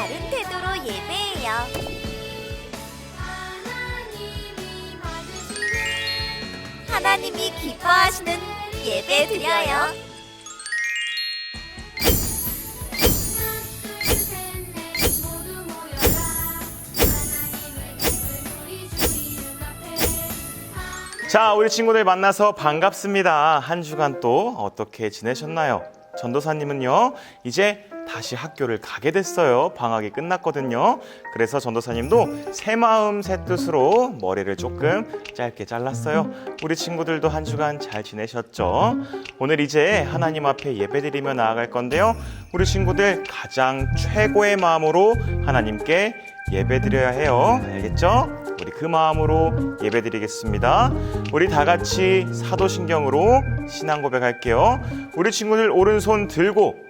바른 태도로 예배해요. 하나님이 기뻐하시는 예배 드려요. 자, 우리 친구들 만나서 반갑습니다. 한 주간 또 어떻게 지내셨나요? 전도사님은요, 이제 다시 학교를 가게 됐어요. 방학이 끝났거든요. 그래서 전도사님도 새 마음, 새 뜻으로 머리를 조금 짧게 잘랐어요. 우리 친구들도 한 주간 잘 지내셨죠? 오늘 이제 하나님 앞에 예배드리며 나아갈 건데요. 우리 친구들 가장 최고의 마음으로 하나님께 예배드려야 해요. 알겠죠? 우리 그 마음으로 예배드리겠습니다. 우리 다 같이 사도신경으로 신앙 고백할게요. 우리 친구들 오른손 들고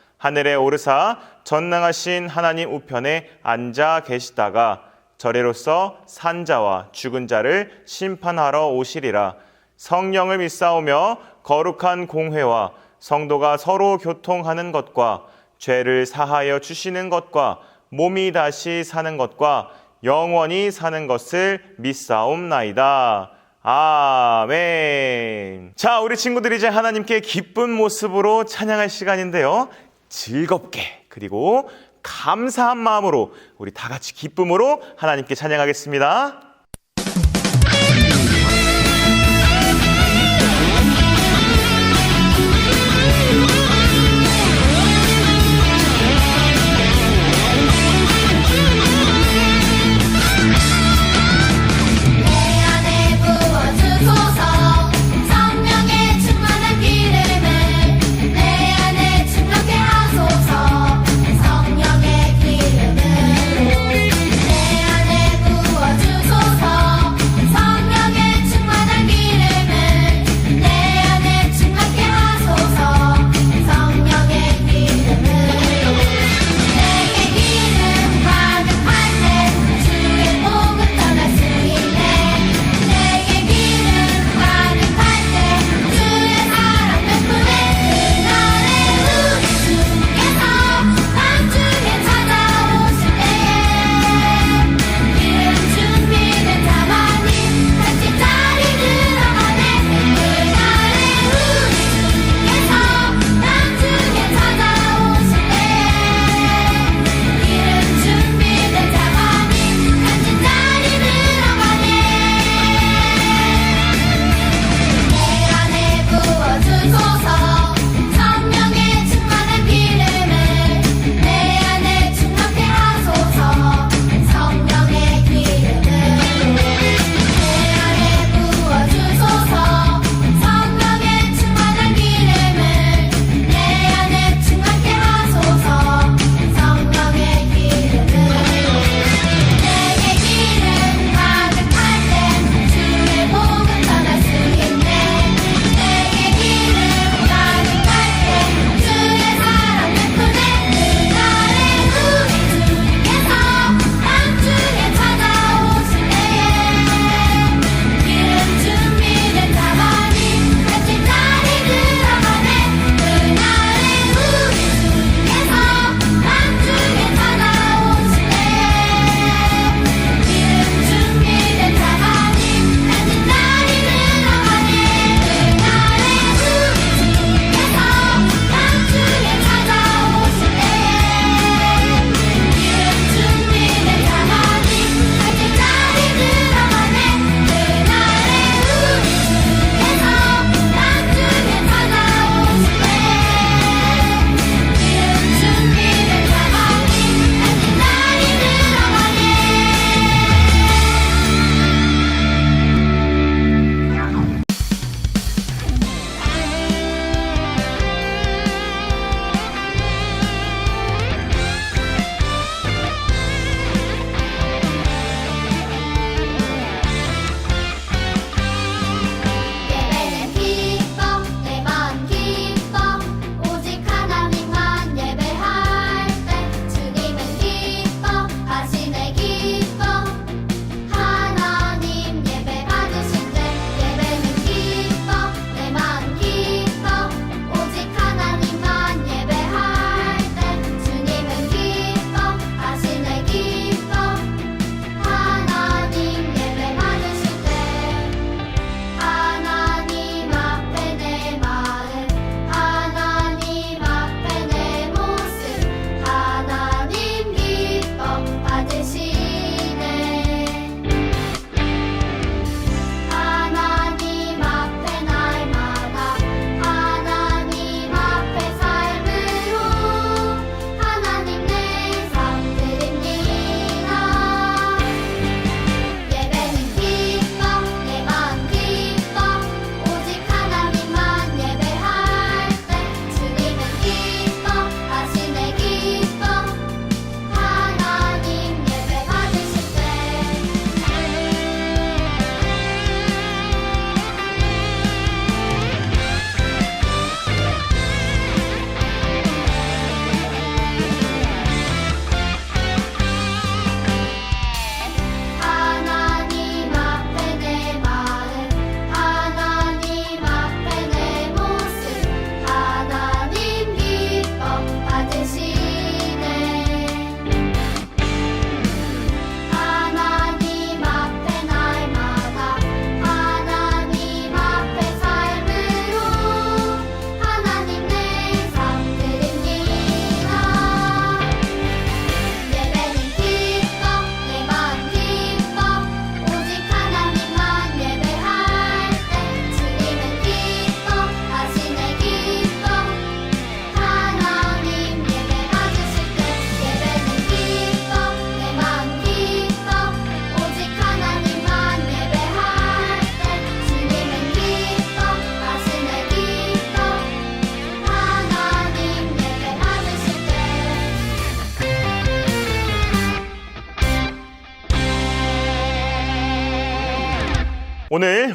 하늘에 오르사 전능하신 하나님 우편에 앉아 계시다가 저래로서 산자와 죽은 자를 심판하러 오시리라 성령을 믿사오며 거룩한 공회와 성도가 서로 교통하는 것과 죄를 사하여 주시는 것과 몸이 다시 사는 것과 영원히 사는 것을 믿사옵나이다. 아멘. 자, 우리 친구들이 이제 하나님께 기쁜 모습으로 찬양할 시간인데요. 즐겁게 그리고 감사한 마음으로 우리 다 같이 기쁨으로 하나님께 찬양하겠습니다.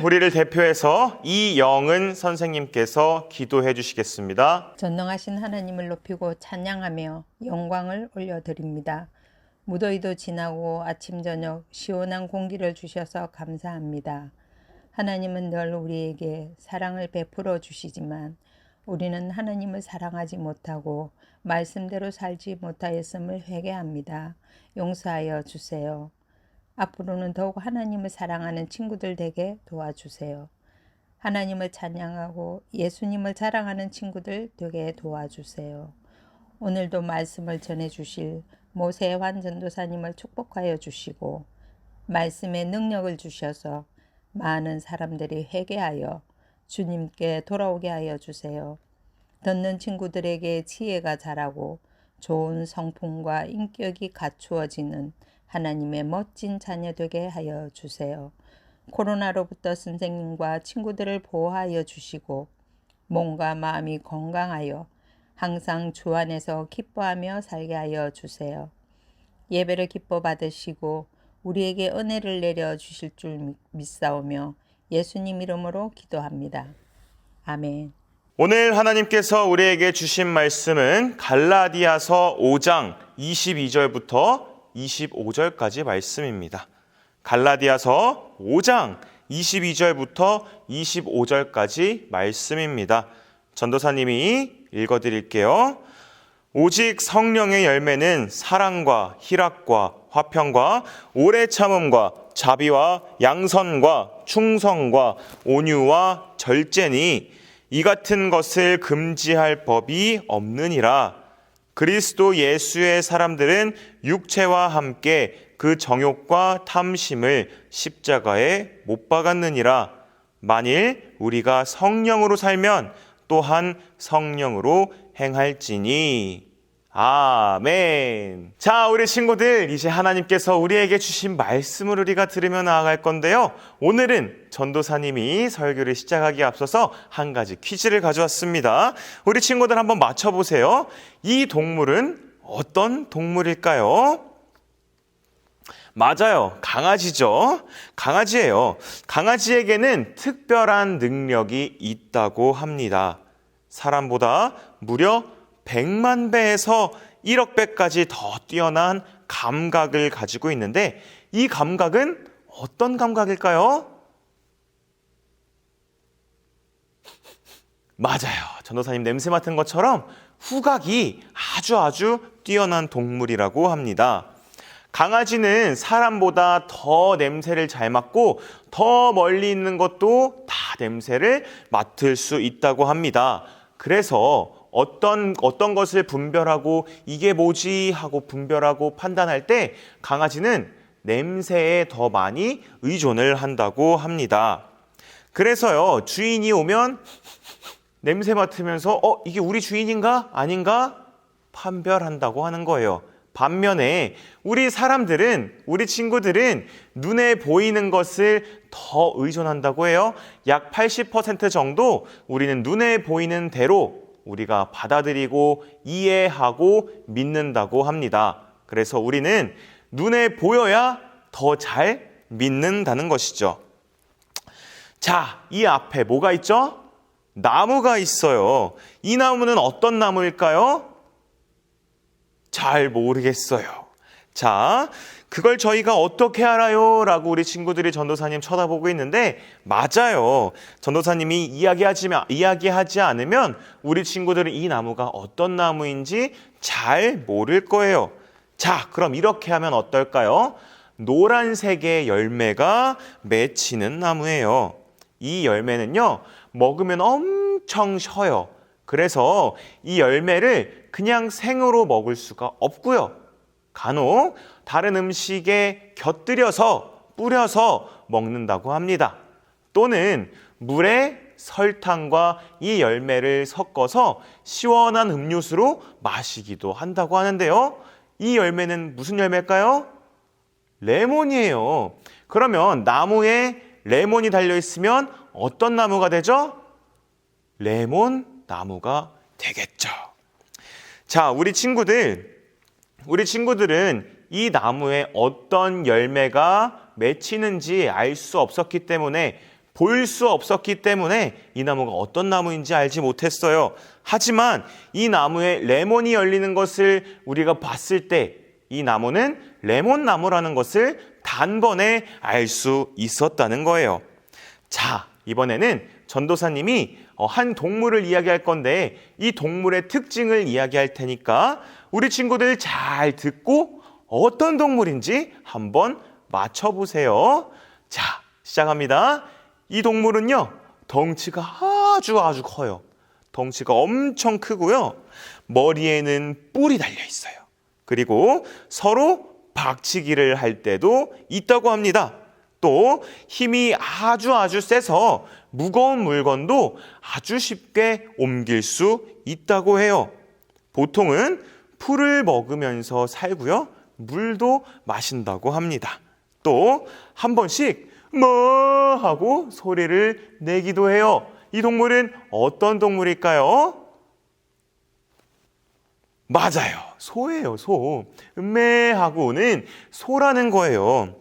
우리를 대표해서 이영은 선생님께서 기도해 주시겠습니다. 전능하신 하나님을 높이고 찬양하며 영광을 올려드립니다. 무더위도 지나고 아침 저녁 시원한 공기를 주셔서 감사합니다. 하나님은 늘 우리에게 사랑을 베풀어 주시지만 우리는 하나님을 사랑하지 못하고 말씀대로 살지 못하였음을 회개합니다. 용서하여 주세요. 앞으로는 더욱 하나님을 사랑하는 친구들 되게 도와주세요. 하나님을 찬양하고 예수님을 자랑하는 친구들 되게 도와주세요. 오늘도 말씀을 전해 주실 모세환 전도사님을 축복하여 주시고 말씀의 능력을 주셔서 많은 사람들이 회개하여 주님께 돌아오게 하여 주세요. 듣는 친구들에게 지혜가 자라고 좋은 성품과 인격이 갖추어지는 하나님의 멋진 자녀 되게 하여 주세요. 코로나로부터 선생님과 친구들을 보호하여 주시고 몸과 마음이 건강하여 항상 주 안에서 기뻐하며 살게 하여 주세요. 예배를 기뻐 받으시고 우리에게 은혜를 내려 주실 줄 믿- 믿사오며 예수님 이름으로 기도합니다. 아멘. 오늘 하나님께서 우리에게 주신 말씀은 갈라디아서 5장 22절부터 25절까지 말씀입니다. 갈라디아서 5장 22절부터 25절까지 말씀입니다. 전도사님이 읽어 드릴게요. 오직 성령의 열매는 사랑과 희락과 화평과 오래 참음과 자비와 양선과 충성과 온유와 절제니 이 같은 것을 금지할 법이 없느니라. 그리스도 예수의 사람들은 육체와 함께 그 정욕과 탐심을 십자가에 못 박았느니라. 만일 우리가 성령으로 살면 또한 성령으로 행할지니. 아멘. 자, 우리 친구들, 이제 하나님께서 우리에게 주신 말씀을 우리가 들으며 나아갈 건데요. 오늘은 전도사님이 설교를 시작하기에 앞서서 한 가지 퀴즈를 가져왔습니다. 우리 친구들 한번 맞춰보세요. 이 동물은 어떤 동물일까요? 맞아요. 강아지죠. 강아지예요. 강아지에게는 특별한 능력이 있다고 합니다. 사람보다 무려 100만 배에서 1억 배까지 더 뛰어난 감각을 가지고 있는데 이 감각은 어떤 감각일까요? 맞아요. 전도사님 냄새 맡은 것처럼 후각이 아주 아주 뛰어난 동물이라고 합니다. 강아지는 사람보다 더 냄새를 잘 맡고 더 멀리 있는 것도 다 냄새를 맡을 수 있다고 합니다. 그래서 어떤 어떤 것을 분별하고 이게 뭐지 하고 분별하고 판단할 때 강아지는 냄새에 더 많이 의존을 한다고 합니다. 그래서요 주인이 오면 냄새 맡으면서 어 이게 우리 주인인가 아닌가 판별한다고 하는 거예요. 반면에 우리 사람들은 우리 친구들은 눈에 보이는 것을 더 의존한다고 해요. 약 80% 정도 우리는 눈에 보이는 대로 우리가 받아들이고 이해하고 믿는다고 합니다. 그래서 우리는 눈에 보여야 더 잘 믿는다는 것이죠. 자, 이 앞에 뭐가 있죠? 나무가 있어요. 이 나무는 어떤 나무일까요? 잘 모르겠어요. 자, 그걸 저희가 어떻게 알아요? 라고 우리 친구들이 전도사님 쳐다보고 있는데, 맞아요. 전도사님이 이야기하지, 이야기하지 않으면 우리 친구들은 이 나무가 어떤 나무인지 잘 모를 거예요. 자, 그럼 이렇게 하면 어떨까요? 노란색의 열매가 맺히는 나무예요. 이 열매는요, 먹으면 엄청 셔요. 그래서 이 열매를 그냥 생으로 먹을 수가 없고요. 간혹 다른 음식에 곁들여서 뿌려서 먹는다고 합니다. 또는 물에 설탕과 이 열매를 섞어서 시원한 음료수로 마시기도 한다고 하는데요. 이 열매는 무슨 열매일까요? 레몬이에요. 그러면 나무에 레몬이 달려 있으면 어떤 나무가 되죠? 레몬 나무가 되겠죠. 자, 우리 친구들, 우리 친구들은 이 나무에 어떤 열매가 맺히는지 알 수 없었기 때문에 보일 수 없었기 때문에 이 나무가 어떤 나무인지 알지 못했어요. 하지만 이 나무에 레몬이 열리는 것을 우리가 봤을 때 이 나무는 레몬 나무라는 것을 단번에 알 수 있었다는 거예요. 자, 이번에는 전도사님이 어, 한 동물을 이야기할 건데 이 동물의 특징을 이야기할 테니까 우리 친구들 잘 듣고 어떤 동물인지 한번 맞춰보세요. 자, 시작합니다. 이 동물은요, 덩치가 아주 아주 커요. 덩치가 엄청 크고요. 머리에는 뿔이 달려 있어요. 그리고 서로 박치기를 할 때도 있다고 합니다. 또 힘이 아주 아주 세서 무거운 물건도 아주 쉽게 옮길 수 있다고 해요. 보통은 풀을 먹으면서 살고요. 물도 마신다고 합니다. 또 한 번씩 뭐 하고 소리를 내기도 해요. 이 동물은 어떤 동물일까요? 맞아요. 소예요, 소. 음메 하고는 소라는 거예요.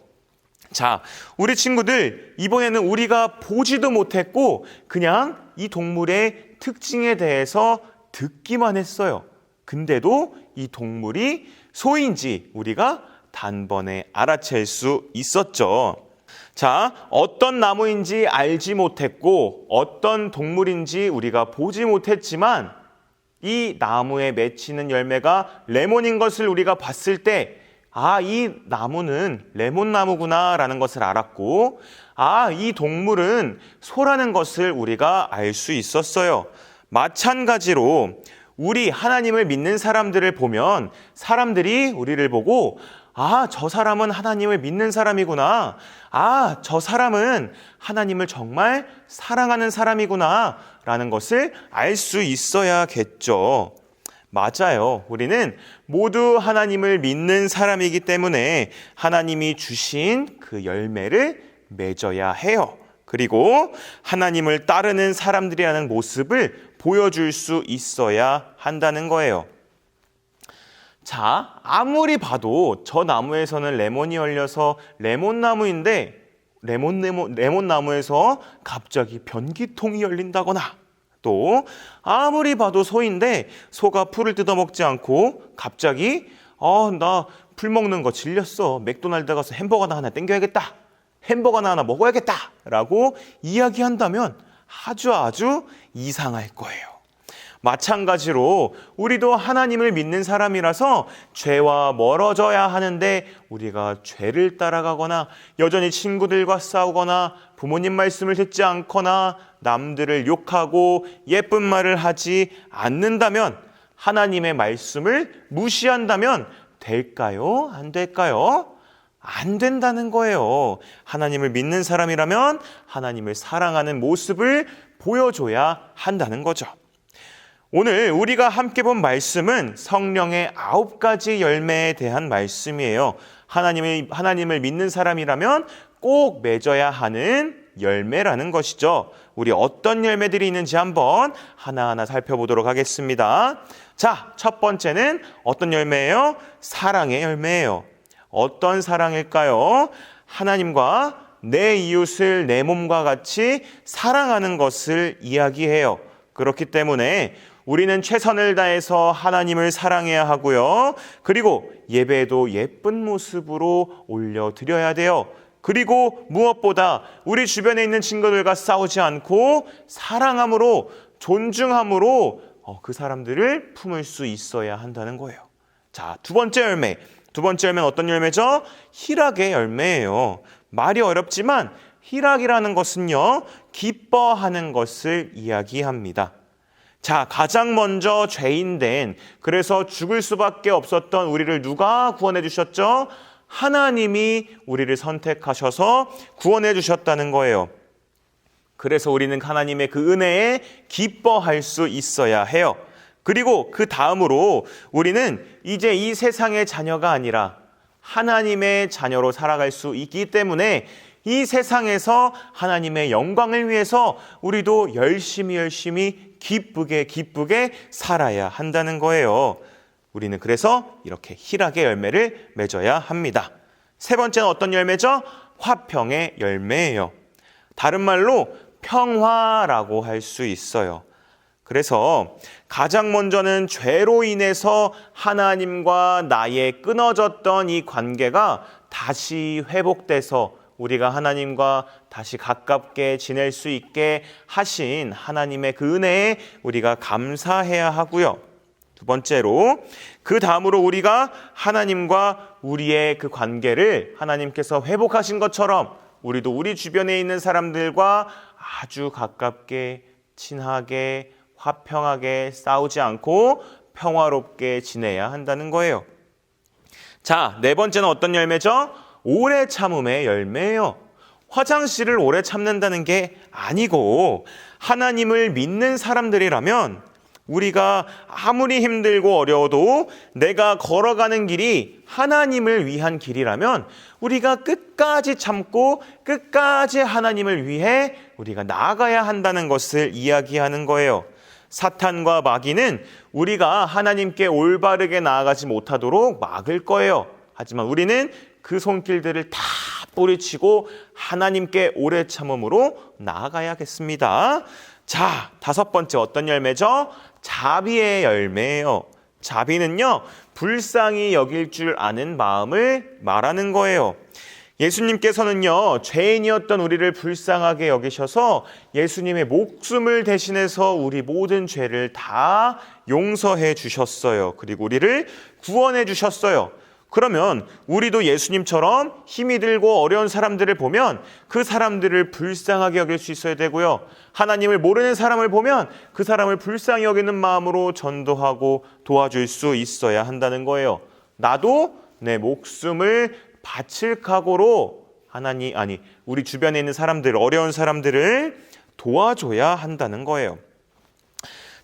자, 우리 친구들, 이번에는 우리가 보지도 못했고, 그냥 이 동물의 특징에 대해서 듣기만 했어요. 근데도 이 동물이 소인지 우리가 단번에 알아챌 수 있었죠. 자, 어떤 나무인지 알지 못했고, 어떤 동물인지 우리가 보지 못했지만, 이 나무에 맺히는 열매가 레몬인 것을 우리가 봤을 때, 아, 이 나무는 레몬 나무구나 라는 것을 알았고, 아, 이 동물은 소라는 것을 우리가 알 수 있었어요. 마찬가지로 우리 하나님을 믿는 사람들을 보면 사람들이 우리를 보고 아, 저 사람은 하나님을 믿는 사람이구나. 아, 저 사람은 하나님을 정말 사랑하는 사람이구나. 라는 것을 알 수 있어야겠죠. 맞아요. 우리는 모두 하나님을 믿는 사람이기 때문에 하나님이 주신 그 열매를 맺어야 해요. 그리고 하나님을 따르는 사람들이라는 모습을 보여줄 수 있어야 한다는 거예요. 자, 아무리 봐도 저 나무에서는 레몬이 열려서 레몬 나무인데 레몬 레몬 레몬 나무에서 갑자기 변기통이 열린다거나 또 아무리 봐도 소인데 소가 풀을 뜯어먹지 않고 갑자기 어나풀 먹는 거 질렸어 맥도날드 가서 햄버거나 하나 땡겨야겠다 햄버거나 하나 먹어야겠다 라고 이야기한다면 아주 아주 이상할 거예요. 마찬가지로 우리도 하나님을 믿는 사람이라서 죄와 멀어져야 하는데 우리가 죄를 따라가거나 여전히 친구들과 싸우거나 부모님 말씀을 듣지 않거나 남들을 욕하고 예쁜 말을 하지 않는다면 하나님의 말씀을 무시한다면 될까요? 안 될까요? 안 된다는 거예요. 하나님을 믿는 사람이라면 하나님을 사랑하는 모습을 보여줘야 한다는 거죠. 오늘 우리가 함께 본 말씀은 성령의 아홉 가지 열매에 대한 말씀이에요. 하나님을, 하나님을 믿는 사람이라면 꼭 맺어야 하는 열매라는 것이죠. 우리 어떤 열매들이 있는지 한번 하나하나 살펴보도록 하겠습니다. 자, 첫 번째는 어떤 열매예요? 사랑의 열매예요. 어떤 사랑일까요? 하나님과 내 이웃을 내 몸과 같이 사랑하는 것을 이야기해요. 그렇기 때문에 우리는 최선을 다해서 하나님을 사랑해야 하고요. 그리고 예배도 예쁜 모습으로 올려드려야 돼요. 그리고 무엇보다 우리 주변에 있는 친구들과 싸우지 않고 사랑함으로 존중함으로 어, 그 사람들을 품을 수 있어야 한다는 거예요. 자, 두 번째 열매. 두 번째 열매는 어떤 열매죠? 희락의 열매예요. 말이 어렵지만 희락이라는 것은요, 기뻐하는 것을 이야기합니다. 자, 가장 먼저 죄인된, 그래서 죽을 수밖에 없었던 우리를 누가 구원해 주셨죠? 하나님이 우리를 선택하셔서 구원해 주셨다는 거예요. 그래서 우리는 하나님의 그 은혜에 기뻐할 수 있어야 해요. 그리고 그 다음으로 우리는 이제 이 세상의 자녀가 아니라 하나님의 자녀로 살아갈 수 있기 때문에 이 세상에서 하나님의 영광을 위해서 우리도 열심히 열심히 기쁘게 기쁘게 살아야 한다는 거예요. 우리는 그래서 이렇게 희락의 열매를 맺어야 합니다. 세 번째는 어떤 열매죠? 화평의 열매예요. 다른 말로 평화라고 할 수 있어요. 그래서 가장 먼저는 죄로 인해서 하나님과 나의 끊어졌던 이 관계가 다시 회복돼서 우리가 하나님과 다시 가깝게 지낼 수 있게 하신 하나님의 그 은혜에 우리가 감사해야 하고요. 두 번째로 그 다음으로 우리가 하나님과 우리의 그 관계를 하나님께서 회복하신 것처럼 우리도 우리 주변에 있는 사람들과 아주 가깝게 친하게 화평하게 싸우지 않고 평화롭게 지내야 한다는 거예요. 자, 네 번째는 어떤 열매죠? 오래 참음의 열매예요. 화장실을 오래 참는다는 게 아니고 하나님을 믿는 사람들이라면 우리가 아무리 힘들고 어려워도 내가 걸어가는 길이 하나님을 위한 길이라면 우리가 끝까지 참고 끝까지 하나님을 위해 우리가 나아가야 한다는 것을 이야기하는 거예요. 사탄과 마귀는 우리가 하나님께 올바르게 나아가지 못하도록 막을 거예요. 하지만 우리는 그 손길들을 다 뿌리치고 하나님께 오래 참음으로 나아가야겠습니다. 자, 다섯 번째 어떤 열매죠? 자비의 열매예요. 자비는요, 불쌍히 여길 줄 아는 마음을 말하는 거예요. 예수님께서는요, 죄인이었던 우리를 불쌍하게 여기셔서 예수님의 목숨을 대신해서 우리 모든 죄를 다 용서해 주셨어요. 그리고 우리를 구원해 주셨어요. 그러면 우리도 예수님처럼 힘이 들고 어려운 사람들을 보면 그 사람들을 불쌍하게 여길 수 있어야 되고요. 하나님을 모르는 사람을 보면 그 사람을 불쌍히 여기는 마음으로 전도하고 도와줄 수 있어야 한다는 거예요. 나도 내 목숨을 바칠 각오로 하나님 아니 우리 주변에 있는 사람들 어려운 사람들을 도와줘야 한다는 거예요.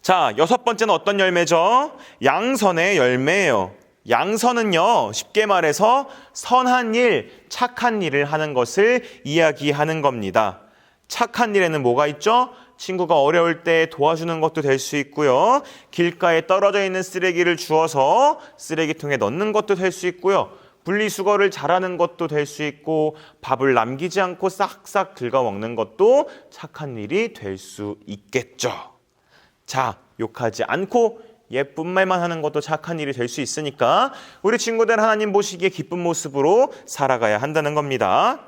자, 여섯 번째는 어떤 열매죠? 양선의 열매예요. 양선은요, 쉽게 말해서 선한 일, 착한 일을 하는 것을 이야기하는 겁니다. 착한 일에는 뭐가 있죠? 친구가 어려울 때 도와주는 것도 될 수 있고요. 길가에 떨어져 있는 쓰레기를 주워서 쓰레기통에 넣는 것도 될 수 있고요. 분리수거를 잘하는 것도 될 수 있고 밥을 남기지 않고 싹싹 긁어 먹는 것도 착한 일이 될 수 있겠죠. 자, 욕하지 않고 예쁜 말만 하는 것도 착한 일이 될 수 있으니까 우리 친구들 하나님 보시기에 기쁜 모습으로 살아가야 한다는 겁니다.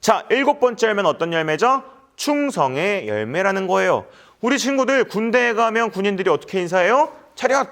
자, 일곱 번째 열매는 어떤 열매죠? 충성의 열매라는 거예요. 우리 친구들 군대에 가면 군인들이 어떻게 인사해요? 차렷,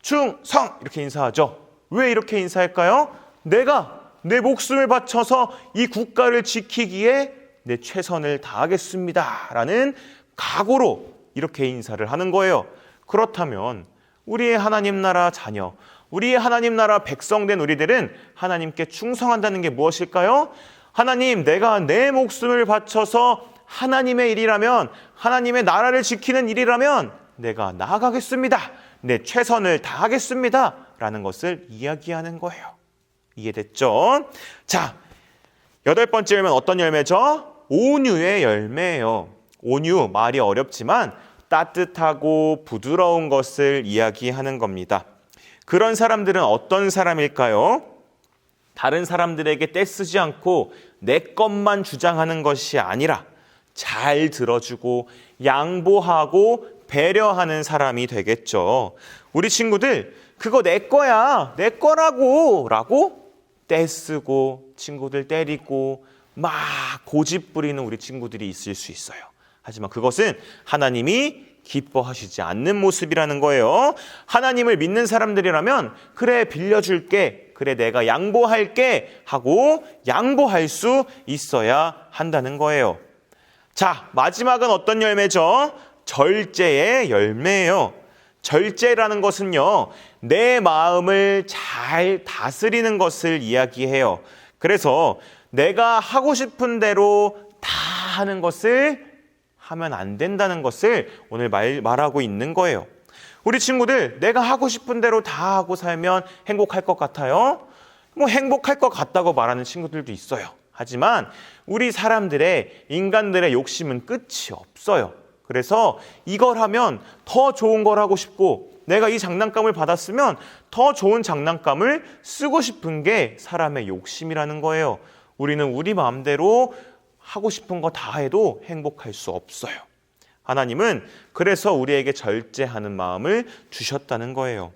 충성! 이렇게 인사하죠. 왜 이렇게 인사할까요? 내가 내 목숨을 바쳐서 이 국가를 지키기에 내 최선을 다하겠습니다. 라는 각오로 이렇게 인사를 하는 거예요. 그렇다면 우리의 하나님 나라 자녀, 우리의 하나님 나라 백성된 우리들은 하나님께 충성한다는 게 무엇일까요? 하나님, 내가 내 목숨을 바쳐서 하나님의 일이라면, 하나님의 나라를 지키는 일이라면 내가 나아가겠습니다. 내 최선을 다하겠습니다. 라는 것을 이야기하는 거예요. 이해됐죠? 자, 여덟 번째 열매는 어떤 열매죠? 온유의 열매예요. 온유, 말이 어렵지만 따뜻하고 부드러운 것을 이야기하는 겁니다. 그런 사람들은 어떤 사람일까요? 다른 사람들에게 떼쓰지 않고 내 것만 주장하는 것이 아니라 잘 들어주고 양보하고 배려하는 사람이 되겠죠. 우리 친구들, 그거 내 거야. 내 거라고. 라고 떼쓰고 친구들 때리고 막 고집 부리는 우리 친구들이 있을 수 있어요. 하지만 그것은 하나님이 기뻐하시지 않는 모습이라는 거예요. 하나님을 믿는 사람들이라면 그래 빌려줄게. 그래 내가 양보할게 하고 양보할 수 있어야 한다는 거예요. 자, 마지막은 어떤 열매죠? 절제의 열매예요. 절제라는 것은요, 내 마음을 잘 다스리는 것을 이야기해요. 그래서 내가 하고 싶은 대로 다 하는 것을 하면 안 된다는 것을 오늘 말, 말하고 있는 거예요. 우리 친구들, 내가 하고 싶은 대로 다 하고 살면 행복할 것 같아요? 뭐 행복할 것 같다고 말하는 친구들도 있어요. 하지만 우리 사람들의, 인간들의 욕심은 끝이 없어요. 그래서 이걸 하면 더 좋은 걸 하고 싶고, 내가 이 장난감을 받았으면 더 좋은 장난감을 쓰고 싶은 게 사람의 욕심이라는 거예요. 우리는 우리 마음대로 하고 싶은 거 다 해도 행복할 수 없어요. 하나님은 그래서 우리에게 절제하는 마음을 주셨다는 거예요.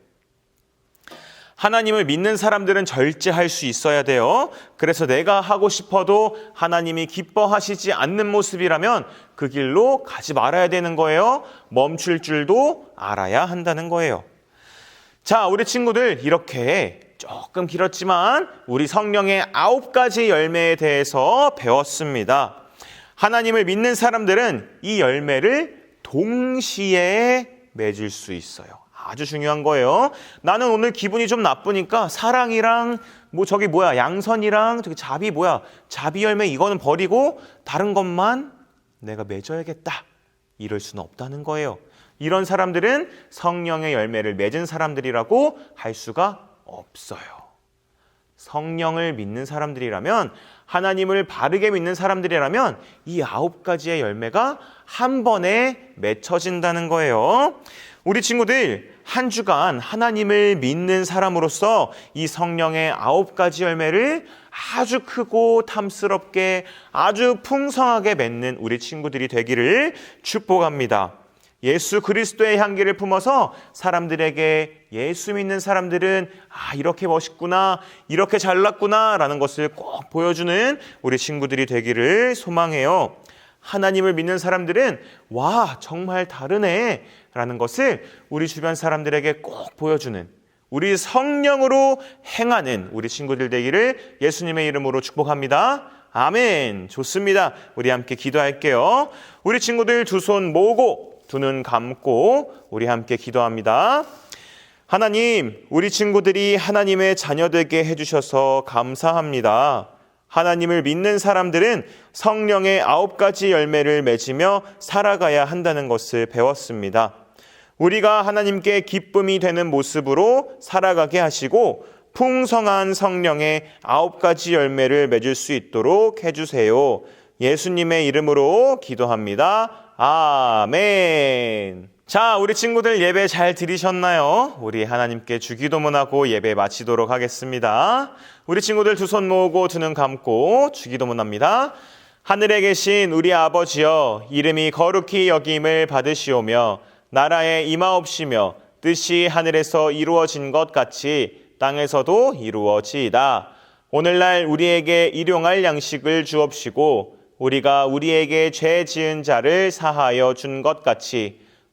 하나님을 믿는 사람들은 절제할 수 있어야 돼요. 그래서 내가 하고 싶어도 하나님이 기뻐하시지 않는 모습이라면 그 길로 가지 말아야 되는 거예요. 멈출 줄도 알아야 한다는 거예요. 자, 우리 친구들 이렇게 조금 길었지만 우리 성령의 아홉 가지 열매에 대해서 배웠습니다. 하나님을 믿는 사람들은 이 열매를 동시에 맺을 수 있어요. 아주 중요한 거예요. 나는 오늘 기분이 좀 나쁘니까 사랑이랑 뭐 저기 뭐야 양선이랑 저기 자비 뭐야 자비 열매 이거는 버리고 다른 것만 내가 맺어야겠다. 이럴 수는 없다는 거예요. 이런 사람들은 성령의 열매를 맺은 사람들이라고 할 수가 없어요. 성령을 믿는 사람들이라면 하나님을 바르게 믿는 사람들이라면 이 아홉 가지의 열매가 한 번에 맺혀진다는 거예요. 우리 친구들 한 주간 하나님을 믿는 사람으로서 이 성령의 아홉 가지 열매를 아주 크고 탐스럽게 아주 풍성하게 맺는 우리 친구들이 되기를 축복합니다. 예수 그리스도의 향기를 품어서 사람들에게 예수 믿는 사람들은 아, 이렇게 멋있구나, 이렇게 잘났구나 라는 것을 꼭 보여주는 우리 친구들이 되기를 소망해요. 하나님을 믿는 사람들은 와, 정말 다르네 라는 것을 우리 주변 사람들에게 꼭 보여주는 우리 성령으로 행하는 우리 친구들 되기를 예수님의 이름으로 축복합니다. 아멘. 좋습니다. 우리 함께 기도할게요. 우리 친구들 두 손 모으고 두 눈 감고 우리 함께 기도합니다. 하나님, 우리 친구들이 하나님의 자녀 되게 해주셔서 감사합니다. 하나님을 믿는 사람들은 성령의 아홉 가지 열매를 맺으며 살아가야 한다는 것을 배웠습니다. 우리가 하나님께 기쁨이 되는 모습으로 살아가게 하시고 풍성한 성령의 아홉 가지 열매를 맺을 수 있도록 해주세요. 예수님의 이름으로 기도합니다. 아멘. 자, 우리 친구들 예배 잘 들으셨나요? 우리 하나님께 주기도문하고 예배 마치도록 하겠습니다. 우리 친구들 두 손 모으고 두 눈 감고 주기도문합니다. 하늘에 계신 우리 아버지여 이름이 거룩히 여김을 받으시오며 나라에 임하옵시며 뜻이 하늘에서 이루어진 것 같이 땅에서도 이루어지이다. 오늘날 우리에게 일용할 양식을 주옵시고 우리가 우리에게 죄 지은 자를 사하여 준 것 같이